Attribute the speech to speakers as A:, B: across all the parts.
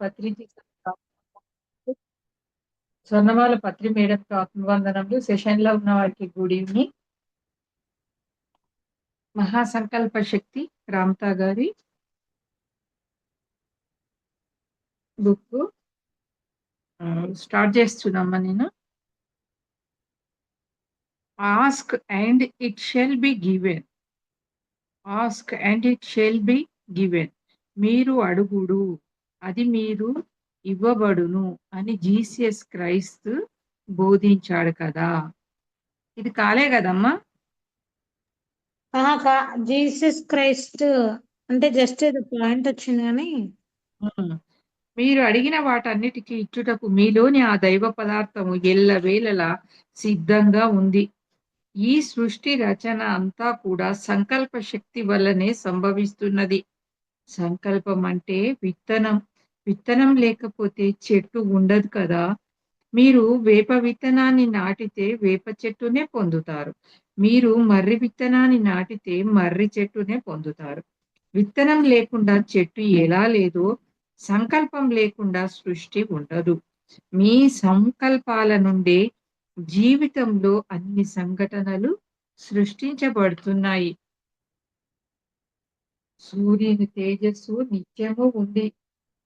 A: పత్రి స్వర్ణమాల పత్రి మేడంకి ఆత్మవందనములు సెషన్లో ఉన్న వారికి గుడ్ ఈవినింగ్ మహాసంకల్ప శక్తి రామ్తా గారి బుక్. స్టార్ట్ చేస్తున్నామా నేను? Ask and it shall be given ask and it shall be given మీరు అడుగుడు. అది మీరు ఇవ్వబడును అని జీసియస్ క్రైస్త్ బోధించాడు కదా. ఇది కాలే కదమ్మా?
B: జీసస్ క్రైస్ట్ అంటే జస్ట్ ఇది పాయింట్ వచ్చింది కానీ.
A: మీరు అడిగిన వాటన్నిటికీ ఇచ్చుటకు మీలోని ఆ దైవ పదార్థము ఎల్లవేళలా సిద్ధంగా ఉంది. ఈ సృష్టి రచన అంతా కూడా సంకల్ప శక్తి వల్లనే సంభవిస్తున్నది. సంకల్పం అంటే విత్తనం. విత్తనం లేకపోతే చెట్టు ఉండదు కదా? మీరు వేప విత్తనాన్ని నాటితే వేప చెట్టునే పొందుతారు. మీరు మర్రి విత్తనాన్ని నాటితే మర్రి చెట్టునే పొందుతారు. విత్తనం లేకుండా చెట్టు ఎలా లేదో సంకల్పం లేకుండా సృష్టి ఉండదు. మీ సంకల్పాల నుండే జీవితంలో అన్ని సంఘటనలు సృష్టించబడుతున్నాయి. సూర్యుని తేజస్సు నిత్యము ఉంది.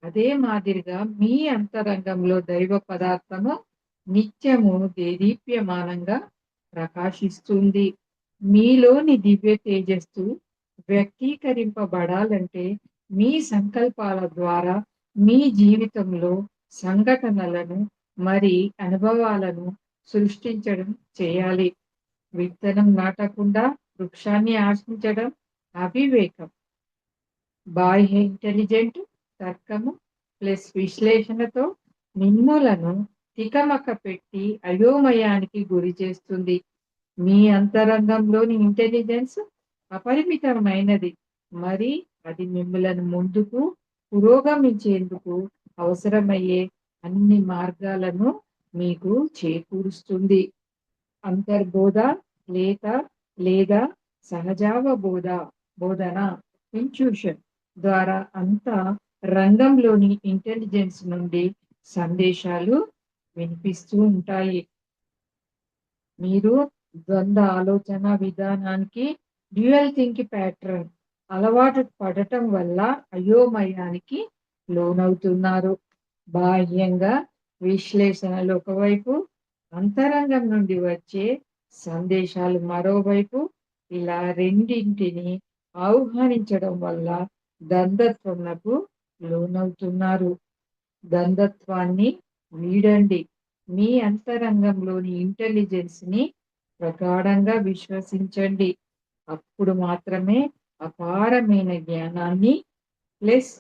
A: అదే మాదిరిగా మీ అంతరంగంలో దైవ పదార్థము నిత్యము దేదీప్యమానంగా ప్రకాశిస్తుంది. మీలోని దివ్య తేజస్సు వ్యక్తీకరింపబడాలంటే మీ సంకల్పాల ద్వారా మీ జీవితంలో సంఘటనలను మరి అనుభవాలను సృష్టించడం చేయాలి. విత్తనం నాటకుండా వృక్షాన్ని ఆశించడం అవివేకం. బాహ్య ఇంటెలిజెంట్ తర్కము ప్లస్ విశ్లేషణతో మిమ్ములను తికమక పెట్టి అయోమయానికి గురి చేస్తుంది. మీ అంతరంగంలోని ఇంటెలిజెన్స్ అపరిమితమైనది. మరి అది మిమ్మలను ముందుకు పురోగమించేందుకు అవసరమయ్యే అన్ని మార్గాలను మీకు చేకూరుస్తుంది. అంతర్బోధ లేక లేదా సహజావ బోధ బోధన ఇన్ట్యూషన్ ద్వారా అంతా రంగంలోని ఇంటెలిజెన్స్ నుండి సందేశాలు వినిపిస్తూ ఉంటాయి. మీరు ద్వంద్వ ఆలోచన విధానానికి డ్యూయల్ థింక్ ప్యాటర్న్ అలవాటు పడటం వల్ల అయోమయానికి లోనవుతున్నారు. బాహ్యంగా విశ్లేషణలు ఒకవైపు అంతరంగం నుండి వచ్చే సందేశాలు మరోవైపు ఇలా రెండింటిని ఆహ్వానించడం వల్ల దందత్వమునకు లోనవుతున్నారు. గంధత్వాన్ని వీడండి. మీ అంతరంగంలోని ఇంటెలిజెన్స్ని ప్రగాఢంగా విశ్వసించండి. అప్పుడు మాత్రమే అపారమైన జ్ఞానాన్ని ప్లస్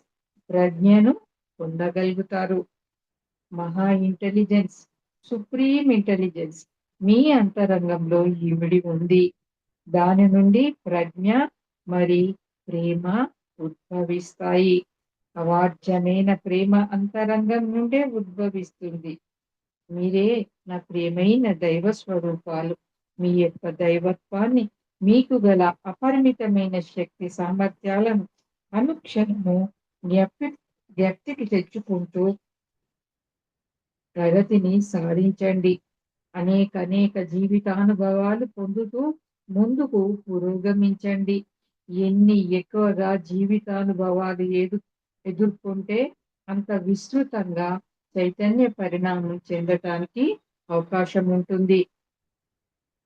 A: ప్రజ్ఞను పొందగలుగుతారు. మహా ఇంటెలిజెన్స్ సుప్రీం ఇంటెలిజెన్స్ మీ అంతరంగంలో ఇమిడి ఉంది. దాని నుండి ప్రజ్ఞ మరి ప్రేమ ఉద్భవిస్తాయి. అవార్జమైన ప్రేమ అంతరంగం నుండే ఉద్భవిస్తుంది. మీరే నా ప్రియమైన దైవ స్వరూపాలు. మీ యొక్క దైవత్వాన్ని మీకు గల అపరిమితమైన శక్తి సామర్థ్యాలను అనుక్షణము జ్ఞప్తి జ్ఞప్తికి తెచ్చుకుంటూ ప్రగతిని సాధించండి. అనేక అనేక జీవితానుభవాలు పొందుతూ ముందుకు పురోగమించండి. ఎన్ని ఎక్కువగా జీవితానుభవాలు ఏదు ఎదుర్కొంటే అంత విస్తృతంగా చైతన్య పరిణామం చెందటానికి అవకాశం ఉంటుంది.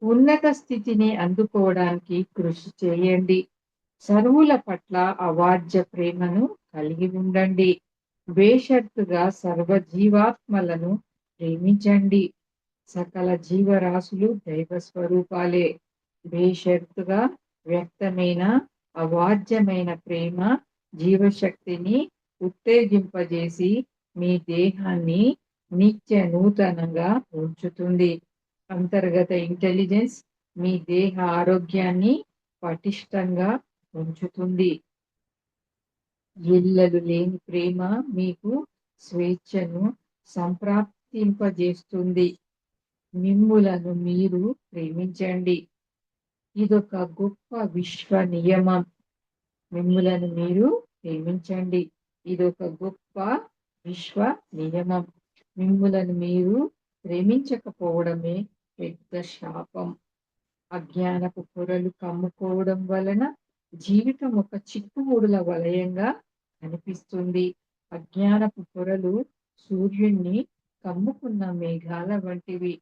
A: ఉన్నత స్థితిని అందుకోవడానికి కృషి చేయండి. సర్వుల పట్ల అవాజ్య ప్రేమను కలిగి ఉండండి. బేషరతుగా సర్వజీవాత్మలను ప్రేమించండి. సకల జీవరాశులు దైవ స్వరూపాలే. బేషరతుగా వ్యక్తమైన అవాజ్యమైన ప్రేమ జీవశక్తిని ఉత్తేజింపజేసి మీ దేహాన్ని నిత్య నూతనంగా ఉంచుతుంది. అంతర్గత ఇంటెలిజెన్స్ మీ దేహ ఆరోగ్యాన్ని పటిష్టంగా ఉంచుతుంది. ఎల్లలు లేని ప్రేమ మీకు స్వేచ్ఛను సంప్రాప్తింపజేస్తుంది. మిమ్ములను మీరు ప్రేమించండి. ఇదొక గొప్ప విశ్వ నియమం మిమ్ములను మీరు ప్రేమించండి. ఇది ఒక గొప్ప విశ్వ నియమం. మిమ్ములను మీరు ప్రేమించకపోవడమే పెద్ద శాపం. అజ్ఞానపు పొరలు కమ్ముకోవడం వలన జీవితం ఒక చిక్కుముడుల వలయంగా కనిపిస్తుంది. అజ్ఞానపు పొరలు సూర్యుణ్ణి కమ్ముకున్న మేఘాల వంటివి.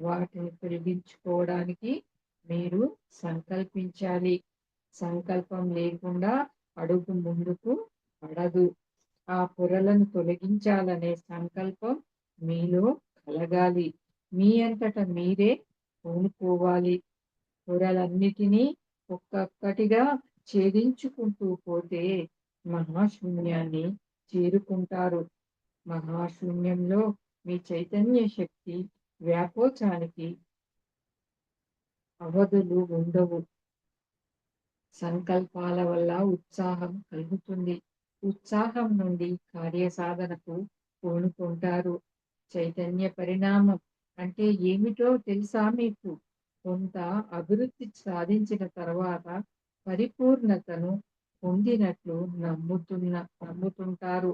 A: వాటిని తొలగించుకోవడానికి మీరు సంకల్పించాలి. సంకల్పం లేకుండా అడుగు ముందుకు పడదు. ఆ పొరలను తొలగించాలనే సంకల్పం మీలో కలగాలి. మీ అంతట మీరే పూనుకోవాలి పొరలన్నిటినీ ఒక్కొక్కటిగా ఛేదించుకుంటూ పోతే మహాశూన్యాన్ని చేరుకుంటారు. మహాశూన్యంలో మీ చైతన్య శక్తి వ్యాపోచానికి అవధులు ఉండవు. సంకల్పాల వల్ల ఉత్సాహం కలుగుతుంది. ఉత్సాహం నుండి కార్యసాధనకు పూనుకుంటారు. చైతన్య పరిణామం అంటే ఏమిటో తెలుసా మీకు? కొంత అభివృద్ధి సాధించిన తర్వాత పరిపూర్ణతను పొందినట్లు నమ్ముతున్న నమ్ముతుంటారు.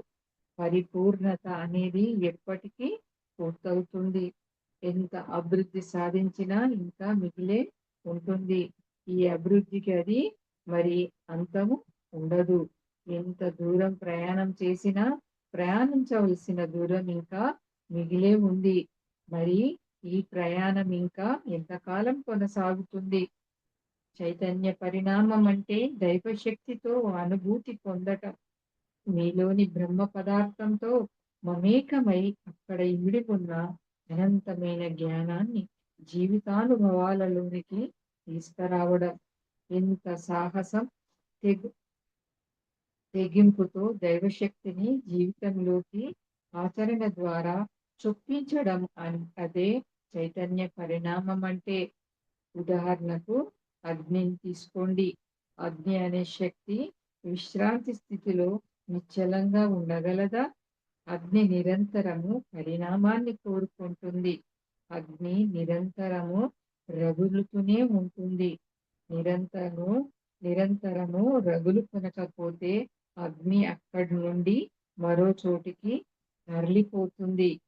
A: పరిపూర్ణత అనేది ఎప్పటికీ పూర్తవుతుంది. ఎంత అభివృద్ధి సాధించినా ఇంకా మిగిలే ఉంటుంది. ఈ అభివృద్ధికి అది మరి అంతము ఉండదు. ఎంత దూరం ప్రయాణం చేసినా ప్రయాణించవలసిన దూరం ఇంకా మిగిలే ఉంది. మరి ఈ ప్రయాణం ఇంకా ఎంతకాలం కొనసాగుతుంది? చైతన్య పరిణామం అంటే దైవశక్తితో అనుభూతి పొందటం. మీలోని బ్రహ్మ పదార్థంతో మమేకమై అక్కడ ఇమిడి ఉన్న అనంతమైన జ్ఞానాన్ని జీవితానుభవాలలోనికి తీసుకురావడం. ఎంత సాహసం తెగు తెగింపుతో దైవశక్తిని జీవితంలోకి ఆచరణ ద్వారా చొప్పించడం అని అదే చైతన్య పరిణామం అంటే ఉదాహరణకు అగ్నిని తీసుకోండి. అగ్ని అనే శక్తి విశ్రాంతి స్థితిలో నిశ్చలంగా ఉండగలదా? అగ్ని నిరంతరము పరిణామాన్ని కోరుకుంటుంది. అగ్ని నిరంతరము రగులుతూనే ఉంటుంది. నిరంతరము నిరంతరము రగులు కొనకపోతే అగ్ని అక్కడి నుండి మరో చోటికి తరలిపోతుంది.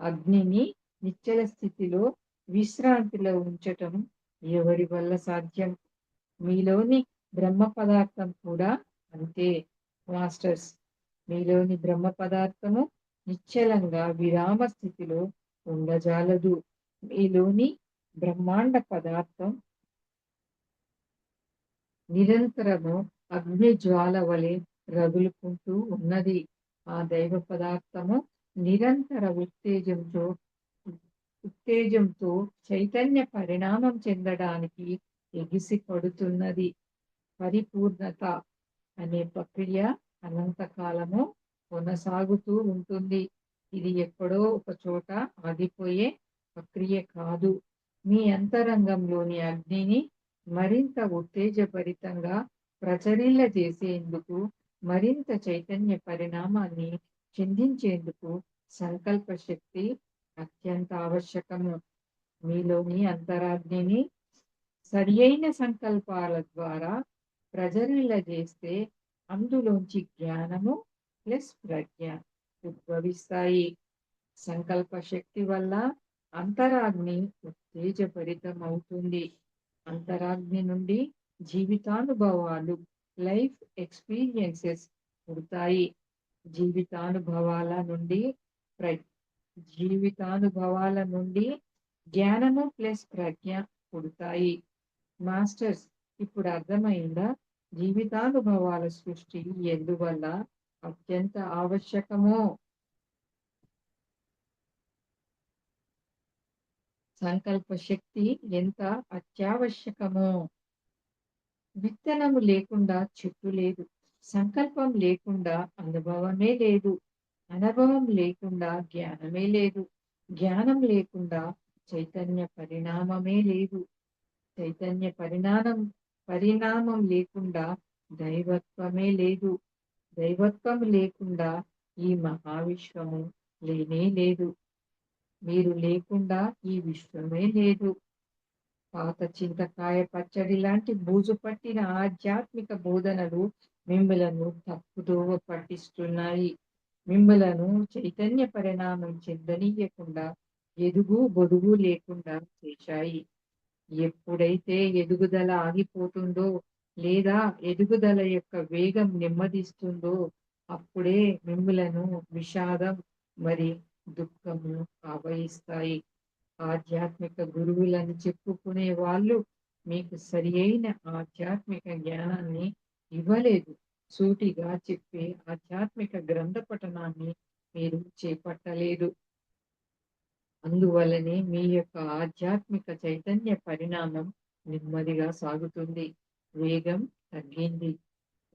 A: అగ్నిని నిశ్చల స్థితిలో విశ్రాంతిలో ఉంచటం ఎవరి వల్ల సాధ్యం? మీలోని బ్రహ్మ పదార్థం కూడా అంతే. మాస్టర్స్ మీలోని బ్రహ్మ పదార్థము నిశ్చలంగా విరామ స్థితిలో ఉండజాలదు. మీలోని బ్రహ్మాండ పదార్థం నిరంతరము అగ్ని జ్వాల వలె రగులుకుంటూ ఉన్నది. ఆ దైవ పదార్థము నిరంతర ఉత్తేజంతో ఉత్తేజంతో చైతన్య పరిణామం చెందడానికి ఎగిసి పడుతున్నది. పరిపూర్ణత అనే ప్రక్రియ అనంతకాలము కొనసాగుతూ ఉంటుంది. ఇది ఎక్కడో ఒక చోట ఆగిపోయే ప్రక్రియ కాదు. మీ అంతరంగంలోని అగ్నిని మరింత ఉత్తేజభరితంగా ప్రచరిల్ల చేసేందుకు మరింత చైతన్య పరిణామాన్ని చెందించేందుకు సంకల్ప శక్తి అత్యంత ఆవశ్యకము. మీలోని అంతరాగ్నిని సరి అయిన సంకల్పాల ద్వారా ప్రజరిల్ల చేస్తే అందులోంచి జ్ఞానము ప్లస్ ప్రజ్ఞ ఉద్భవిస్తాయి. సంకల్ప శక్తి వల్ల అంతరాగ్ని ఉత్తేజభరితం అవుతుంది అంతరాగ్ని నుండి జీవితానుభవాలు లైఫ్ ఎక్స్పీరియన్సెస్ పుడతాయి. జీవితానుభవాల నుండి ప్ర జీవితానుభవాల నుండి జ్ఞానము ప్లస్ ప్రజ్ఞ పుడతాయి. మాస్టర్స్ ఇప్పుడు అర్థమైందా? జీవితానుభవాల సృష్టి ఎందువల్ల అత్యంత ఆవశ్యకమో? సంకల్ప శక్తి ఎంత అత్యావశ్యకమో? విత్తనము లేకుండా చెట్టు లేదు. సంకల్పం లేకుండా అనుభవమే లేదు. అనుభవం లేకుండా జ్ఞానమే లేదు. జ్ఞానం లేకుండా చైతన్య పరిణామమే లేదు. చైతన్య పరిణామం పరిణామం లేకుండా దైవత్వమే లేదు. దైవత్వం లేకుండా ఈ మహావిశ్వము లేనే లేదు. మీరు లేకుండా ఈ విశ్వమే లేదు. పాత చింతకాయ పచ్చడి లాంటి బూజు పట్టిన ఆధ్యాత్మిక బోధనలు మిమ్మలను తప్పుదోవ పట్టిస్తున్నాయి. మిమ్మలను చైతన్య పరిణామం చెందనీయకుండా ఎదుగు బొదుగు లేకుండా చేశాయి. ఎప్పుడైతే ఎదుగుదల ఆగిపోతుందో లేదా ఎదుగుదల యొక్క వేగం నెమ్మదిస్తుందో అప్పుడే మిమ్మలను విషాదం మరి దుఃఖము ఆవహిస్తాయి. ఆధ్యాత్మిక గురువులని చెప్పుకునే వాళ్ళు మీకు సరి అయిన ఆధ్యాత్మిక జ్ఞానాన్ని ఇవ్వలేదు. సూటిగా చెప్పే ఆధ్యాత్మిక గ్రంథ పఠనాన్ని మీరు చేపట్టలేదు. అందువలనే మీ యొక్క ఆధ్యాత్మిక చైతన్య పరిణామం నెమ్మదిగా సాగుతుంది. వేగం తగ్గింది.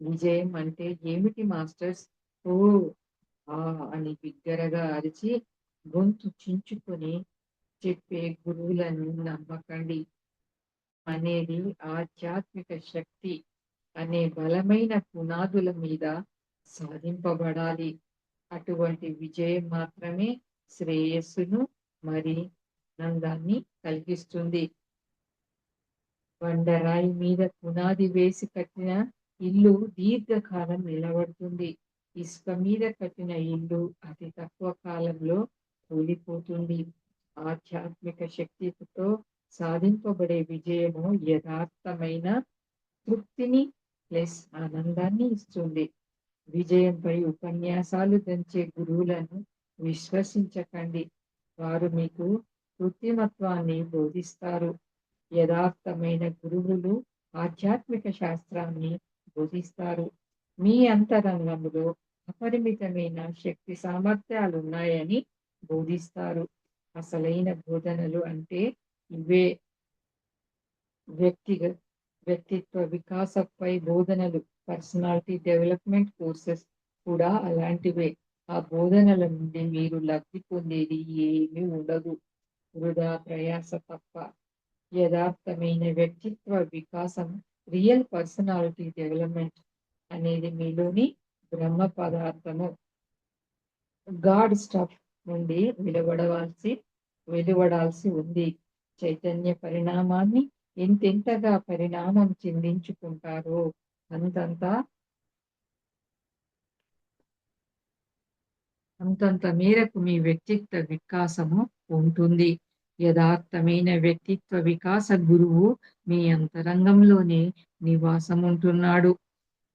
A: విజయం అంటే ఏమిటి మాస్టర్స్? ఓ ఆ అని బిగ్గరగా అరిచి గొంతు చించుకొని చెప్పే గురువులను నమ్మకండి. అనేది ఆధ్యాత్మిక శక్తి అనే బలమైన పునాదుల మీద సాధింపబడాలి. అటువంటి విజయం మాత్రమే శ్రేయస్సును మరి ఆనందాన్ని కలిగిస్తుంది. బండరాయి మీద పునాది వేసి కట్టిన ఇల్లు దీర్ఘకాలం నిలబడుతుంది. ఇసుక మీద కట్టిన ఇల్లు అతి తక్కువ కాలంలో కూలిపోతుంది. ఆధ్యాత్మిక శక్తితో సాధింపబడే విజయము యథార్థమైన తృప్తిని ప్లస్ ఆనందాన్ని ఇస్తుంది. విజయంపై ఉపన్యాసాలు దంచే గురువులను విశ్వసించకండి. వారు మీకు కృత్రిమత్వాన్ని బోధిస్తారు. యథార్థమైన గురువులు ఆధ్యాత్మిక శాస్త్రాన్ని బోధిస్తారు. మీ అంతరంగంలో అపరిమితమైన శక్తి సామర్థ్యాలు ఉన్నాయని బోధిస్తారు. అసలైన బోధనలు అంటే ఇవే. వ్యక్తిగత వ్యక్తిత్వ వికాసపై బోధనలు పర్సనాలిటీ డెవలప్మెంట్ కోర్సెస్ కూడా అలాంటివే. ఆ బోధనల నుండి మీరు లబ్ధి పొందేది ఏమీ ఉండదు. వృధా ప్రయాస తప్ప. యథార్థమైన వ్యక్తిత్వ వికాసం రియల్ పర్సనాలిటీ డెవలప్మెంట్ అనేది మీలోని బ్రహ్మ పదార్థము. గాడ్ స్టఫ్ నుండి వెలువడవలసి వెలువడాల్సి ఉంది. చైతన్య పరిణామాన్ని ఎంతెంతగా పరిణామం చెందించుకుంటారో. అంతంత అంతంత మేరకు మీ వ్యక్తిత్వ వికాసము ఉంటుంది. యథార్థమైన వ్యక్తిత్వ వికాస గురువు మీ అంతరంగంలోనే నివాసం ఉంటున్నాడు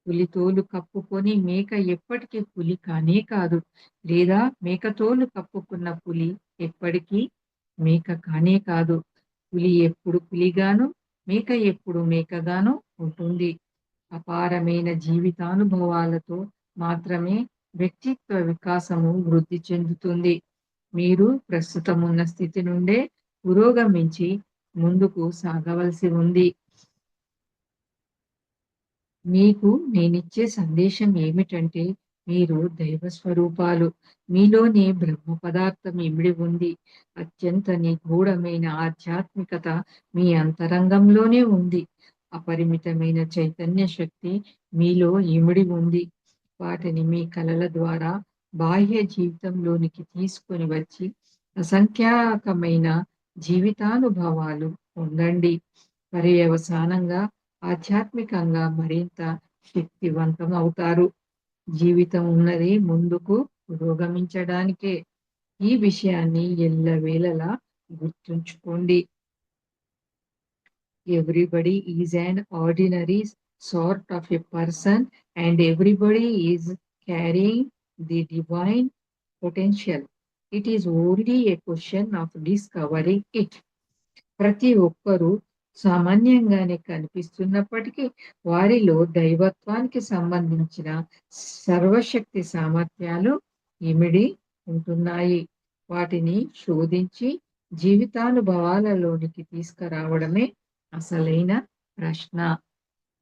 A: పులితోలు కప్పుకొని మేక ఎప్పటికీ పులి కానే కాదు. లేదా మేకతోలు కప్పుకున్న పులి ఎప్పటికీ మేక కానే కాదు. పులి ఎప్పుడు పులిగాను మేక ఎప్పుడు మేకగాను ఉంటుంది. అపారమైన జీవితానుభవాలతో మాత్రమే వ్యక్తిత్వ వికాసము వృద్ధి చెందుతుంది. మీరు ప్రస్తుతం ఉన్న స్థితి నుండే పురోగమించి ముందుకు సాగవలసి ఉంది. మీకు నేనిచ్చే సందేశం ఏమిటంటే మీరు దైవ స్వరూపాలు మీలోనే బ్రహ్మ పదార్థం ఇమిడి ఉంది. అత్యంత నిగూఢమైన ఆధ్యాత్మికత మీ అంతరంగంలోనే ఉంది. అపరిమితమైన చైతన్య శక్తి మీలో ఇమిడి ఉంది. వాటిని మీ కలల ద్వారా బాహ్య జీవితంలోనికి తీసుకొని వచ్చి అసంఖ్యాకమైన జీవితానుభవాలు పొందండి. పర్యవసానంగా ఆధ్యాత్మికంగా మరింత శక్తివంతం అవుతారు. జీవితం ఉన్నది ముందుకు పురోగమించడానికే. ఈ విషయాన్ని ఎల్లవేళలా గుర్తుంచుకోండి. Everybody is and ordinary sort of a person and everybody is carrying the divine potential it is only a question of discovering it ప్రతి ఒక్కరూ సామాన్యంగానే కనిపిస్తున్నప్పటికీ వారిలో దైవత్వానికి సంబంధించిన సర్వశక్తి సామర్థ్యాలు ఇమిడి ఉంటున్నాయి. వాటిని శోధించి జీవితానుభవాలలోనికి తీసుకురావడమే అసలైన ప్రశ్న.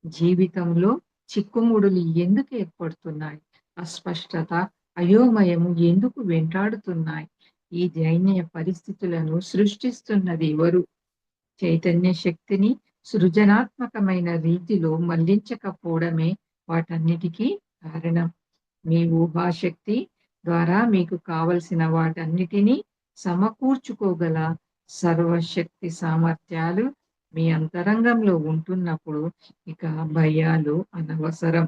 A: జీవితంలో చిక్కుముడులు ఎందుకు ఏర్పడుతున్నాయి? అస్పష్టత అయోమయము ఎందుకు వెంటాడుతున్నాయి? ఈ దైన్య పరిస్థితులను సృష్టిస్తున్నది ఎవరు? చైతన్య శక్తిని సృజనాత్మకమైన రీతిలో మళ్ళించకపోవడమే వాటన్నిటికీ కారణం. మీ ఊహాశక్తి ద్వారా మీకు కావలసిన వాటన్నిటినీ సమకూర్చుకోగల సర్వశక్తి సామర్థ్యాలు మీ అంతరంగంలో ఉంటున్నప్పుడు ఇక భయాలు అనవసరం.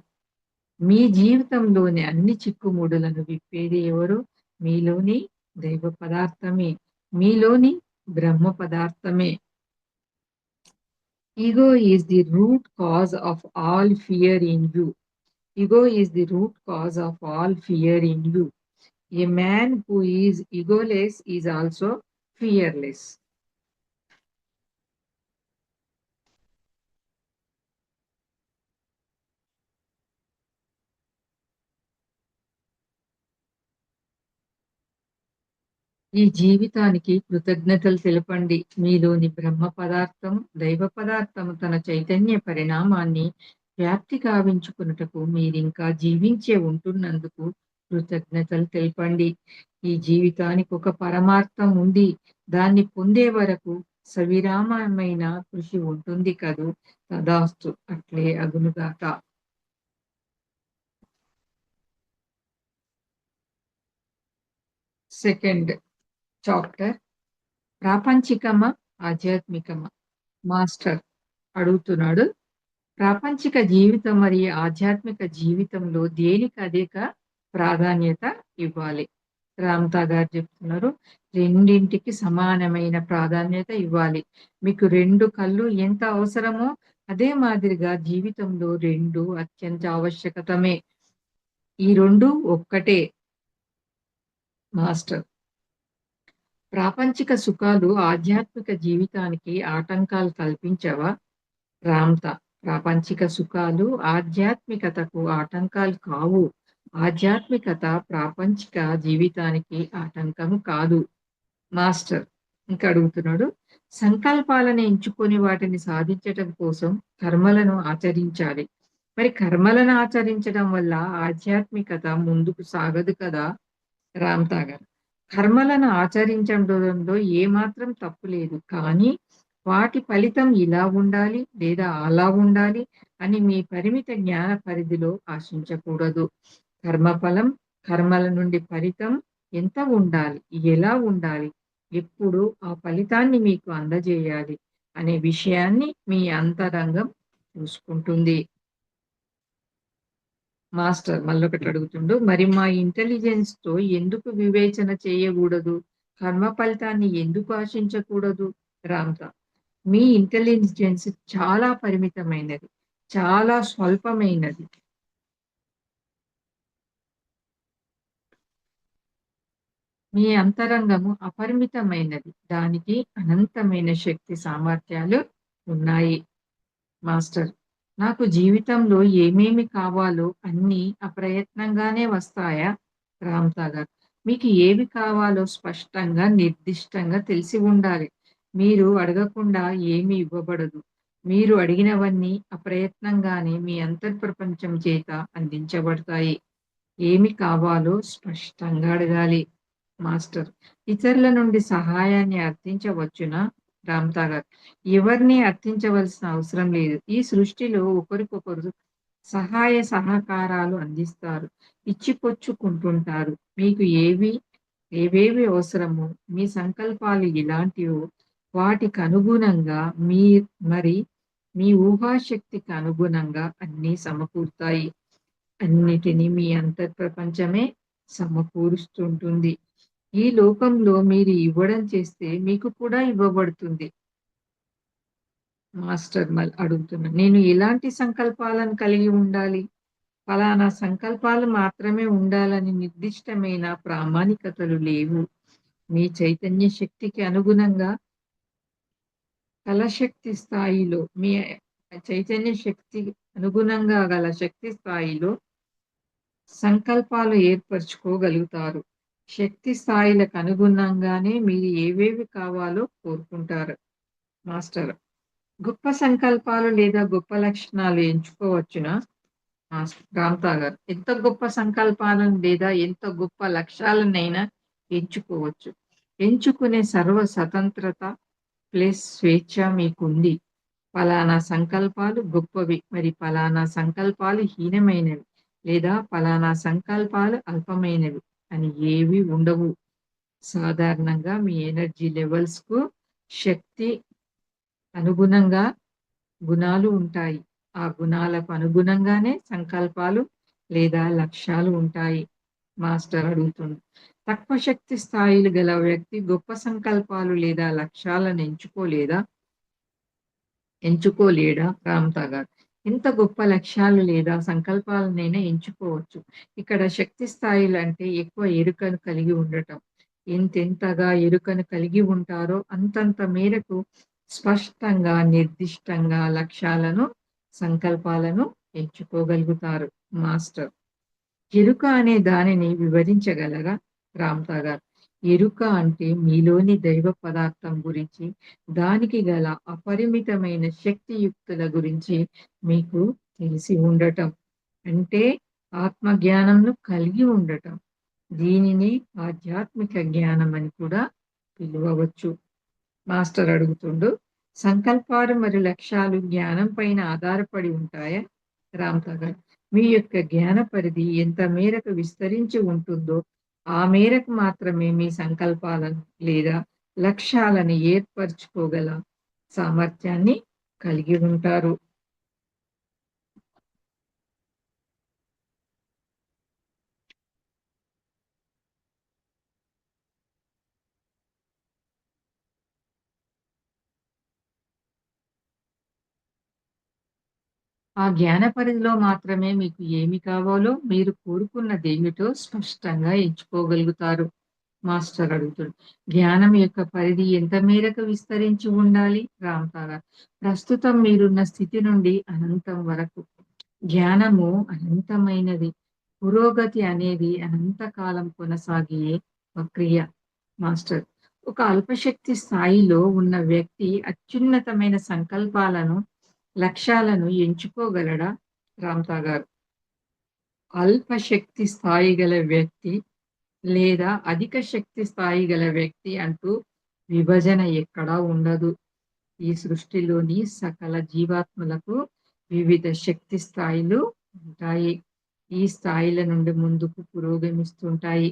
A: మీ జీవితంలోని అన్ని చిక్కుముడులను విప్పేది ఎవరు? మీలోని దైవ పదార్థమే. మీలోని బ్రహ్మ పదార్థమే. Ego is the root cause of all fear in you. Ego is the root cause of all fear in you. A man who is egoless is also fearless. ఈ జీవితానికి కృతజ్ఞతలు తెలపండి. మీలోని బ్రహ్మ పదార్థం దైవ పదార్థం తన చైతన్య పరిణామాన్ని వ్యాప్తి కావించుకున్నటకు మీరింకా జీవించే ఉంటున్నందుకు కృతజ్ఞతలు తెలపండి. ఈ జీవితానికి ఒక పరమార్థం ఉంది. దాన్ని పొందే వరకు సవిరామమైన కృషి ఉంటుంది కదూ? తదాస్తు. అట్లే అగునుగాక సెకండ్ చాప్టర్ ప్రాపంచికమా ఆధ్యాత్మికమా? మాస్టర్ అడుగుతున్నాడు. ప్రాపంచిక జీవితం మరియు ఆధ్యాత్మిక జీవితంలో దేనికి అధిక ప్రాధాన్యత ఇవ్వాలి? రామ్తా గారు చెప్తున్నారు. రెండింటికి సమానమైన ప్రాధాన్యత ఇవ్వాలి. మీకు రెండు కళ్ళు ఎంత అవసరమో అదే మాదిరిగా జీవితంలో రెండు అత్యంత ఆవశ్యకతమే. ఈ రెండు ఒక్కటే మాస్టర్. ప్రాపంచిక సుఖాలు ఆధ్యాత్మిక జీవితానికి ఆటంకాలు కల్పించవా? రామ్త ప్రాపంచిక సుఖాలు ఆధ్యాత్మికతకు ఆటంకాలు కావు. ఆధ్యాత్మికత ప్రాపంచిక జీవితానికి ఆటంకం కాదు. మాస్టర్ ఇంకా అడుగుతున్నాడు. సంకల్పాలను ఎంచుకొని వాటిని సాధించటం కోసం కర్మలను ఆచరించాలి. మరి కర్మలను ఆచరించడం వల్ల ఆధ్యాత్మికత ముందుకు సాగదు కదా? రామ్తా గారు. కర్మలను ఆచరించడంలో ఏమాత్రం తప్పు లేదు. కానీ వాటి ఫలితం ఇలా ఉండాలి లేదా అలా ఉండాలి అని మీ పరిమిత జ్ఞాన పరిధిలో ఆశించకూడదు. కర్మఫలం కర్మల నుండి ఫలితం ఎంత ఉండాలి ఎలా ఉండాలి ఎప్పుడు ఆ ఫలితాన్ని మీకు అందజేయాలి అనే విషయాన్ని మీ అంతరంగం చూసుకుంటుంది. మాస్టర్ మళ్ళొకటి అడుగుతుండు మరి మా ఇంటెలిజెన్స్తో ఎందుకు వివేచన చేయకూడదు? కర్మ ఫలితాన్ని ఎందుకు ఆశించకూడదు? రామ్తా మీ ఇంటెలిజెన్స్ చాలా పరిమితమైనది చాలా స్వల్పమైనది. మీ అంతరంగము అపరిమితమైనది దానికి అనంతమైన శక్తి సామర్థ్యాలు ఉన్నాయి మాస్టర్. నాకు జీవితంలో ఏమేమి కావాలో అన్నీ అప్రయత్నంగానే వస్తాయా? రామ్తా గారు మీకు ఏవి కావాలో స్పష్టంగా నిర్దిష్టంగా తెలిసి ఉండాలి. మీరు అడగకుండా ఏమి ఇవ్వబడదు. మీరు అడిగినవన్నీ అప్రయత్నంగానే మీ అంతర్ప్రపంచం చేత అందించబడతాయి. ఏమి కావాలో స్పష్టంగా అడగాలి. మాస్టర్ ఇతరుల నుండి సహాయాన్ని అర్థించవచ్చునా? రామ్తా గారు ఎవరిని అర్థించవలసిన అవసరం లేదు. ఈ సృష్టిలో ఒకరికొకరు సహాయ సహకారాలు అందిస్తారు. ఇచ్చిపుచ్చుకుంటుంటారు. మీకు ఏవి ఏవేవి అవసరమో మీ సంకల్పాలు ఇలాంటివో వాటికి అనుగుణంగా మీ మరి మీ ఊహాశక్తికి అనుగుణంగా అన్నీ సమకూరుతాయి. అన్నిటినీ మీ అంతర్ప్రపంచమే సమకూరుస్తుంటుంది. ఈ లోకంలో మీరు ఇవ్వడం చేస్తే మీకు కూడా ఇవ్వబడుతుంది. మాస్టర్ మల్ అడుగుతున్నా నేను ఎలాంటి సంకల్పాలను కలిగి ఉండాలి? ఫలానా సంకల్పాలు మాత్రమే ఉండాలని నిర్దిష్టమైన ప్రామాణికతలు లేవు. మీ చైతన్య శక్తికి అనుగుణంగా కలశక్తి స్థాయిలో మీ చైతన్య శక్తి అనుగుణంగా గల శక్తి స్థాయిలో సంకల్పాలు ఏర్పరచుకోగలుగుతారు. శక్తి స్థాయిలకు అనుగుణంగానే మీరు ఏవేవి కావాలో కోరుకుంటారు. మాస్టర్ గొప్ప సంకల్పాలు లేదా గొప్ప లక్షణాలు ఎంచుకోవచ్చునా? కాంతా గారు ఎంత గొప్ప సంకల్పాలను లేదా ఎంత గొప్ప లక్ష్యాలనైనా ఎంచుకోవచ్చు. ఎంచుకునే సర్వ స్వతంత్రత ప్లస్ స్వేచ్ఛ మీకుంది. ఫలానా సంకల్పాలు గొప్పవి మరి ఫలానా సంకల్పాలు హీనమైనవి లేదా ఫలానా సంకల్పాలు అల్పమైనవి. అని ఏవి ఉండవు. సాధారణంగా మీ ఎనర్జీ లెవెల్స్కు శక్తి అనుగుణంగా గుణాలు ఉంటాయి. ఆ గుణాలకు అనుగుణంగానే సంకల్పాలు లేదా లక్ష్యాలు ఉంటాయి. మాస్టర్ అడుగుతుంది తక్కువ శక్తి స్థాయిలు గల వ్యక్తి గొప్ప సంకల్పాలు లేదా లక్ష్యాలను ఎంచుకోలేదా? ఎంచుకోలేడా? రామ్తా గారు ఎంత గొప్ప లక్ష్యాలు లేదా సంకల్పాలనైనా ఎంచుకోవచ్చు. ఇక్కడ శక్తి స్థాయిలు అంటే ఎక్కువ ఎరుకను కలిగి ఉండటం. ఎంతెంతగా ఎరుకను కలిగి ఉంటారో అంతంత మేరకు స్పష్టంగా నిర్దిష్టంగా లక్ష్యాలను సంకల్పాలను ఎంచుకోగలుగుతారు మాస్టర్. ఎరుక అనే దానిని వివరించగలరా రామ్తా గారు? ఎరుక అంటే మీలోని దైవ పదార్థం గురించి దానికి గల అపరిమితమైన శక్తియుక్తుల గురించి మీకు తెలిసి ఉండటం. అంటే ఆత్మ జ్ఞానంను కలిగి ఉండటం. దీనిని ఆధ్యాత్మిక జ్ఞానం అని కూడా పిలువవచ్చు. మాస్టర్ అడుగుతుండు సంకల్పాలు మరియు లక్ష్యాలు జ్ఞానం పైన ఆధారపడి ఉంటాయా? రామ్ గారు మీ యొక్క జ్ఞాన పరిధి ఎంత మేరకు విస్తరించి ఉంటుందో ఆ మేరకు మాత్రమే మీ సంకల్పాలను లేదా లక్ష్యాలను ఏర్పరచుకోగల సామర్థ్యాన్ని కలిగి ఉంటారు. ఆ జ్ఞాన పరిధిలో మాత్రమే మీకు ఏమి కావాలో మీరు కోరుకున్నదేమిటో స్పష్టంగా ఎంచుకోగలుగుతారు. మాస్టర్ అడుగుతాడు. జ్ఞానం యొక్క పరిధి ఎంత మేరకు విస్తరించి ఉండాలి? రామ్తారా ప్రస్తుతం మీరున్న స్థితి నుండి అనంతం వరకు. జ్ఞానము అనంతమైనది. పురోగతి అనేది అనంతకాలం కొనసాగే ప్రక్రియ. మాస్టర్. ఒక అల్పశక్తి స్థాయిలో ఉన్న వ్యక్తి అత్యున్నతమైన సంకల్పాలను లక్ష్యాలను ఎంచుకోగలడా? రామ్తా గారు అల్ప శక్తి స్థాయి గల వ్యక్తి లేదా అధిక శక్తి స్థాయి గల వ్యక్తి అంటూ విభజన ఎక్కడా ఉండదు. ఈ సృష్టిలోని సకల జీవాత్మలకు వివిధ శక్తి స్థాయిలు ఉంటాయి. ఈ స్థాయిల నుండి ముందుకు పురోగమిస్తుంటాయి.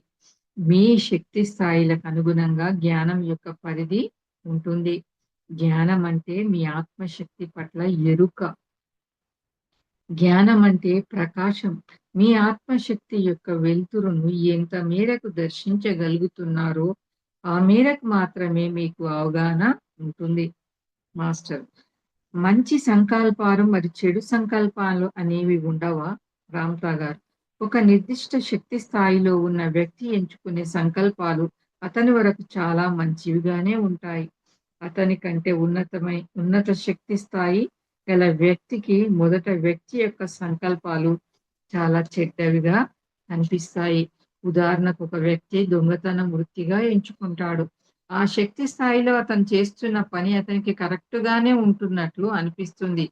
A: మీ శక్తి స్థాయిలకు అనుగుణంగా జ్ఞానం యొక్క పరిధి ఉంటుంది. జ్ఞానం అంటే మీ ఆత్మశక్తి పట్ల ఎరుక. జ్ఞానం అంటే ప్రకాశం. మీ ఆత్మశక్తి యొక్క వెలుతురును ఎంత మేరకు దర్శించగలుగుతున్నారో ఆ మేరకు మాత్రమే మీకు అవగాహన ఉంటుంది మాస్టర్. మంచి సంకల్పాలు మరి చెడు సంకల్పాలు అనేవి ఉండవా? రామ్తా గారు. ఒక నిర్దిష్ట శక్తి స్థాయిలో ఉన్న వ్యక్తి ఎంచుకునే సంకల్పాలు అతని వరకు చాలా మంచివిగానే ఉంటాయి. అతని కంటే ఉన్నతమై ఉన్నత శక్తి స్థాయి గల వ్యక్తికి మొదట వ్యక్తి యొక్క సంకల్పాలు చాలా చెడ్డవిగా అనిపిస్తాయి. ఉదాహరణకు ఒక వ్యక్తి దొంగతనం వృత్తిగా ఎంచుకుంటాడు. ఆ శక్తి స్థాయిలో అతను చేస్తున్న పని అతనికి కరెక్ట్ గానే ఉంటున్నట్లు అనిపిస్తుంది.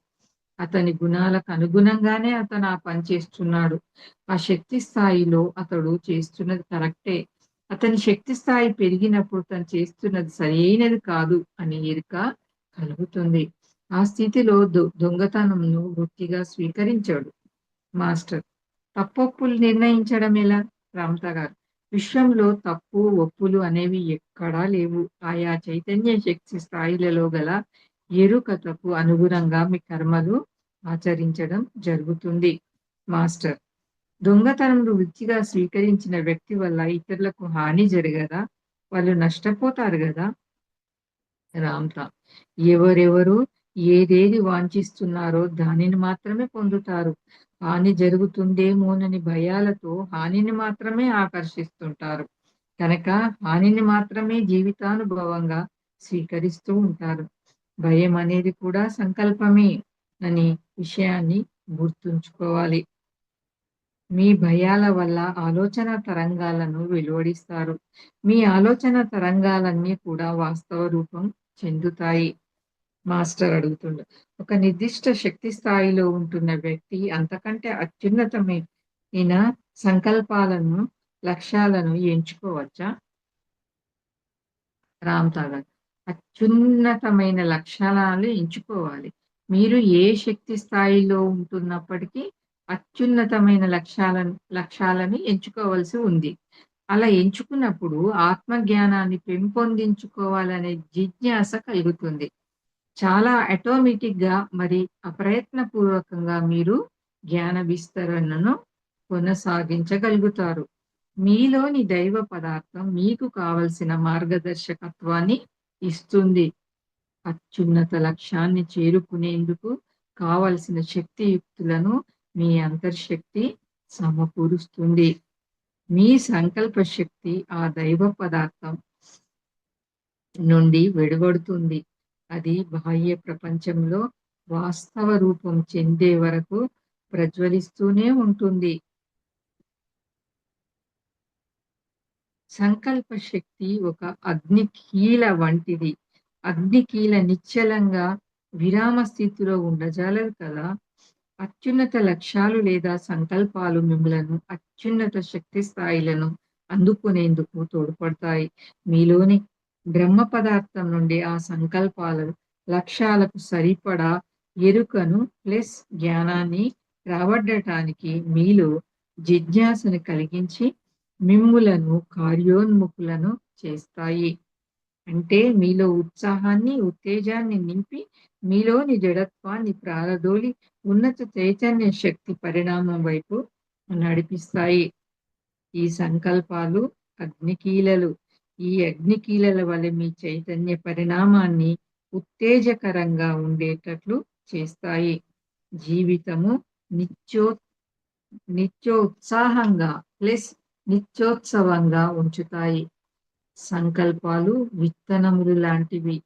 A: అతని గుణాలకు అనుగుణంగానే అతను ఆ పని చేస్తున్నాడు. ఆ శక్తి స్థాయిలో అతడు చేస్తున్నది కరెక్టే. అతని శక్తి స్థాయి పెరిగినప్పుడు తను చేస్తున్నది సరైనది కాదు అని ఎరుక కలుగుతుంది. ఆ స్థితిలో దొంగతనంను వృత్తిగా స్వీకరించాడు. మాస్టర్ తప్పొప్పులు నిర్ణయించడం ఎలా? రామత గారు విశ్వంలో తప్పు ఒప్పులు అనేవి ఎక్కడా లేవు. ఆయా చైతన్య శక్తి స్థాయిలలో గల ఎరుకతకు అనుగుణంగా మీ కర్మలు ఆచరించడం జరుగుతుంది. మాస్టర్ దొంగతనంను వృత్తిగా స్వీకరించిన వ్యక్తి వల్ల ఇతరులకు హాని జరగదా? వాళ్ళు నష్టపోతారు కదా రామ్తా. ఎవరెవరు ఏదేది వాంఛిస్తున్నారో దానిని మాత్రమే పొందుతారు. హాని జరుగుతుందేమోనని భయాలతో హానిని మాత్రమే ఆకర్షిస్తుంటారు. కనుక హానిని మాత్రమే జీవితానుభవంగా స్వీకరిస్తూ ఉంటారు. భయం అనేది కూడా సంకల్పమే అని విషయాన్ని గుర్తుంచుకోవాలి. మీ భయాల వల్ల ఆలోచన తరంగాలను వెలువడిస్తారు. మీ ఆలోచన తరంగాలన్నీ కూడా వాస్తవ రూపం చెందుతాయి. మాస్టర్ అడుగుతుండ. ఒక నిర్దిష్ట శక్తి స్థాయిలో ఉంటున్న వ్యక్తి అంతకంటే అత్యున్నతమైన సంకల్పాలను లక్ష్యాలను ఎంచుకోవచ్చా? రామ్ తాగర్. అత్యున్నతమైన లక్ష్యాలను ఎంచుకోవాలి. మీరు ఏ శక్తి స్థాయిలో ఉంటున్నప్పటికీ అత్యున్నతమైన లక్ష్యాలను లక్ష్యాలని ఎంచుకోవాల్సి ఉంది. అలా ఎంచుకున్నప్పుడు ఆత్మజ్ఞానాన్ని పెంపొందించుకోవాలనే జిజ్ఞాస కలుగుతుంది. చాలా ఆటోమేటిక్గా మరి అప్రయత్నపూర్వకంగా మీరు జ్ఞాన విస్తరణను కొనసాగించగలుగుతారు. మీలోని దైవ పదార్థం మీకు కావలసిన మార్గదర్శకత్వాన్ని ఇస్తుంది. అత్యున్నత లక్ష్యాన్ని చేరుకునేందుకు కావలసిన శక్తియుక్తులను మీ అంతర్శక్తి సమకూరుస్తుంది. మీ సంకల్ప శక్తి ఆ దైవ పదార్థం నుండి వెలువడుతుంది అది బాహ్య ప్రపంచంలో వాస్తవ రూపం చెందే వరకు ప్రజ్వలిస్తూనే ఉంటుంది. సంకల్ప శక్తి ఒక అగ్నికీల వంటిది. అగ్నికీల నిశ్చలంగా విరామ స్థితిలో ఉండజాలదు కదా. అత్యున్నత లక్ష్యాలు లేదా సంకల్పాలు మిమ్మలను అత్యున్నత శక్తి స్థాయిలను అందుకునేందుకు తోడ్పడతాయి. మీలోని బ్రహ్మ పదార్థం నుండి ఆ సంకల్పాలు లక్ష్యాలకు సరిపడా ఎరుకను ప్లస్ జ్ఞానాన్ని రాబట్టడానికి మీలో జిజ్ఞాసను కలిగించి మిమ్ములను కార్యోన్ముఖులను చేస్తాయి. అంటే మీలో ఉత్సాహాన్ని ఉత్తేజాన్ని నింపి మీలోని జడత్వాన్ని ప్రారదోలి ఉన్నత చైతన్య శక్తి పరిణామం వైపు నడిపిస్తాయి. ఈ సంకల్పాలు అగ్నికీలలు. ఈ అగ్నికీలల వల్ల మీ చైతన్య పరిణామాన్ని ఉత్తేజకరంగా ఉండేటట్లు చేస్తాయి. జీవితము నిత్యో నిత్యోత్సాహంగా ప్లస్ నిత్యోత్సవంగా ఉంచుతాయి. సంకల్పాలు విత్తనములు లాంటివి.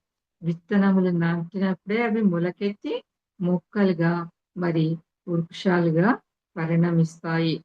A: విత్తనములు నాటినప్పుడే అవి మొలకెత్తి మొక్కలుగా మరి వృక్షాలుగా పరిణమిస్తాయి.